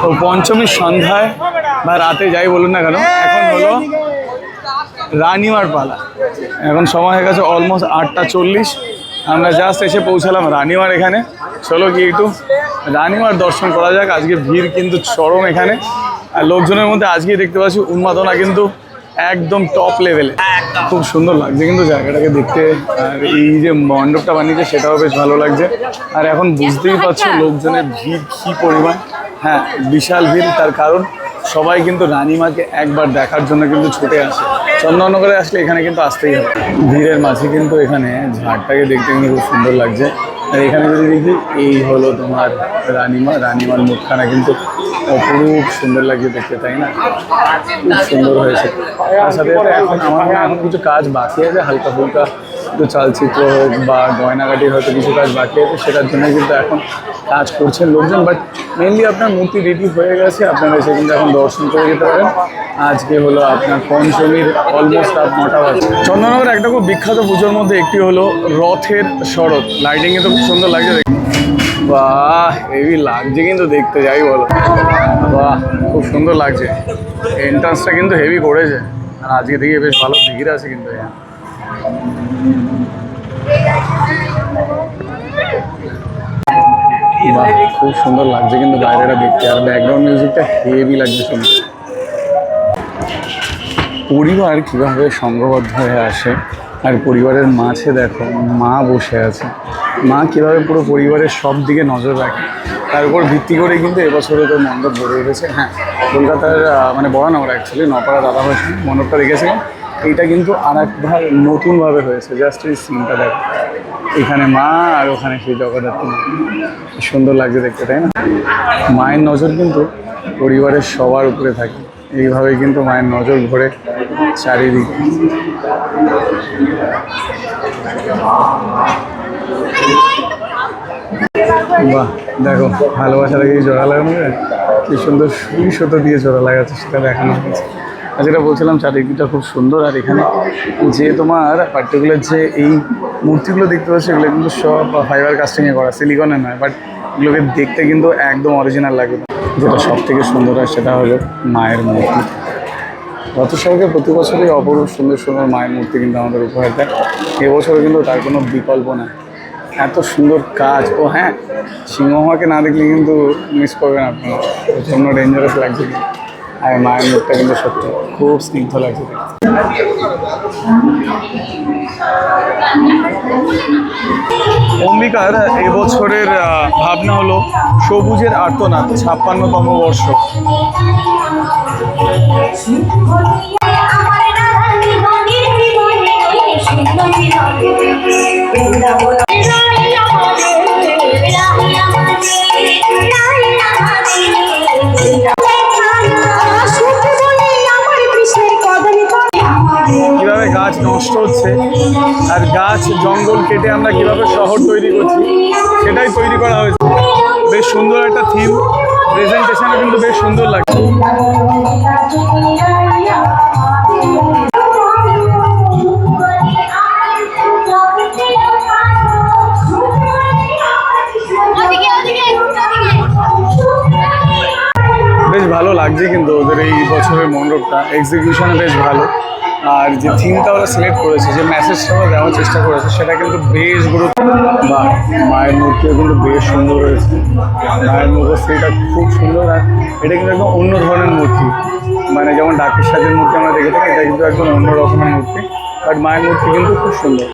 তো পঞ্চমীর সন্ধ্যায় বা রাতে যাই বলুন না কেন, এখন হলো রানিমার পালা। এখন সময় হয়ে গেছে অলমোস্ট আটটা চল্লিশ। আমরা জাস্ট এসে পৌঁছালাম রানিমার এখানে। চলো গিয়ে একটু রানিমার দর্শন করা যাক। আজকে ভিড় কিন্তু চরম এখানে। আর লোকজনের মধ্যে আজকে দেখতে পাচ্ছি উন্মাদনা কিন্তু একদম টপ লেভেলে খুব সুন্দর লাগছে কিন্তু জায়গাটাকে দেখতে। আর এই যে মণ্ডপটা বানিয়েছে, সেটাও বেশ ভালো লাগছে। আর এখন বুঝতেই পারছ লোকজনের ভিড় কী পরিমাণ। হ্যাঁ বিশাল ভিড় তার কারণ সবাই কিন্তু রানীমাকে একবার দেখার জন্য কিন্তু ছুটে আসে। চন্দননগরে আসলে এখানে কিন্তু আসতেই হবে। ভিড়ের মাঝে কিন্তু এখানে ঝাড়টাকে দেখতে কিন্তু খুব সুন্দর লাগছে। আর এখানে যদি দেখি, এই হলো তোমার রানীমা। রানীমার মুখখানা কিন্তু অপরূপ সুন্দর লাগছে দেখতে, তাই না? খুব সুন্দর হয়েছে। তার সাথে এখন আমার এখন কিছু কাজ বাকি আছে হালকা ফুলকা একটু চালচিত্র হোক বা গয়নাগাটির হয়তো কিছু কাজ বাকি আছে, সেটার জন্য কিন্তু এখন কাজ করছেন লোকজন। বাট মেনলি আপনার মূর্তি রেডি হয়ে গেছে, আপনারা এসে কিন্তু এখন দর্শন করে যেতে পারেন। আজকে হলো আপনার পঞ্চমীর অলমোস্ট রাত নটা বাজে। চন্দননগর একটা খুব বিখ্যাত পুজোর মধ্যে একটি হলো রথের শরৎ। লাইটিংয়ে তো খুব সুন্দর লাগছে। বাহ হেভি লাগছে কিন্তু দেখতে, যাই বলো। বাহ, খুব সুন্দর লাগছে। এন্ট্রান্সটা কিন্তু হেভি করেছে। আর আজকে থেকে বেশ ভালো ভিড় আছে কিন্তু। বাহ, খুব সুন্দর লাগছে কিন্তু বাইরেটা দেখতে। আর ব্যাকগ্রাউন্ড মিউজিকটা হেভি লাগছে শুনতে পরিবার কীভাবে সংঘবদ্ধ হয়ে আসে, আর পরিবারের মাঝে দেখো, মা বসে আছে। মা কীভাবে পুরো পরিবারের সব দিকে নজর রাখে, তার উপর ভিত্তি করে কিন্তু এবছরে তো মণ্ডপ গড়ে উঠেছে। হ্যাঁ কলকাতার মানে বড়ানগর অ্যাকচুয়ালি নপাড়া দাদা ভাই মণ্ডপটা দেখেছিলাম এইটা কিন্তু আর একবার নতুনভাবে হয়েছে। জাস্ট এই সিনটা দেখো। এখানে মা আর ওখানে সেই জগদ্ধাত্রী। সুন্দর লাগছে দেখতে, তাই না? মায়ের নজর কিন্তু পরিবারের সবার উপরে থাকে। এইভাবে কিন্তু মায়ের নজর ঘোরে চারিদিক। বাহ, দেখো ভালোবাসা কি জোড়া লাগানো যায়? কি সুন্দর সুই সুতো দিয়ে জোড়া লাগাচ্ছে, সেটা দেখানো হয়েছে। আর যেটা বলছিলাম, চারিদিকটা খুব সুন্দর। আর এখানে যে তোমার পার্টিকুলার যে এই মূর্তিগুলো দেখতে পাচ্ছ, এগুলো কিন্তু সব ফাইবার কাস্টিংয়ে করা সিলিকনের নয় বাট এগুলোকে দেখতে কিন্তু একদম অরিজিনাল লাগবে যেটা সব থেকে সুন্দর হয় সেটা হলো মায়ের মূর্তি। রথোৎসবকে প্রতি বছরই অপরূপ সুন্দর সুন্দর মায়ের মূর্তি কিন্তু আমাদের উপহার দেয়। এবছরও কিন্তু তার কোনো বিকল্প নেই। এত সুন্দর কাজ। ও হ্যাঁ সিংহমাকে না দেখলে কিন্তু মিস করবেন আপনারা। প্রচণ্ড ডেঞ্জারাস লাগছে। কিন্তু। আর মায়ের মুখটা কিন্তু সত্যি খুব স্নিগ্ধ লাগছে। অম্বিকার এবছরের ভাবনা হলো সবুজের আর্তনাদ, ছাপ্পান্নতম বর্ষ নষ্ট হচ্ছে। আর গাছ, জঙ্গল কেটে আমরা কীভাবে শহর তৈরি করছি, সেটাই তৈরি করা হয়েছে। বেশ সুন্দর একটা থিম প্রেজেন্টেশনে কিন্তু বেশ সুন্দর লাগছে। বেশ ভালো লাগছে কিন্তু ওদের এই বছরের মণ্ডপটা। এক্সিকিউশনে বেশ ভালো। আর যে থিমটা ওরা সিলেক্ট করেছে, যে মেসেজটা ওরা দেওয়ার চেষ্টা করেছে, সেটা কিন্তু বেশ গুরুত্ব বা মায়ের মূর্তি কিন্তু বেশ সুন্দর রয়েছে মায়ের মুখশ্রীটা খুব সুন্দর। আর এটা কিন্তু একদম অন্য ধরনের মূর্তি। মানে যেমন ডাকের সাজের মূর্তি আমরা দেখে থাকি এটা কিন্তু একদম অন্য রকমের মূর্তি। বাট মায়ের মূর্তি কিন্তু খুব সুন্দর।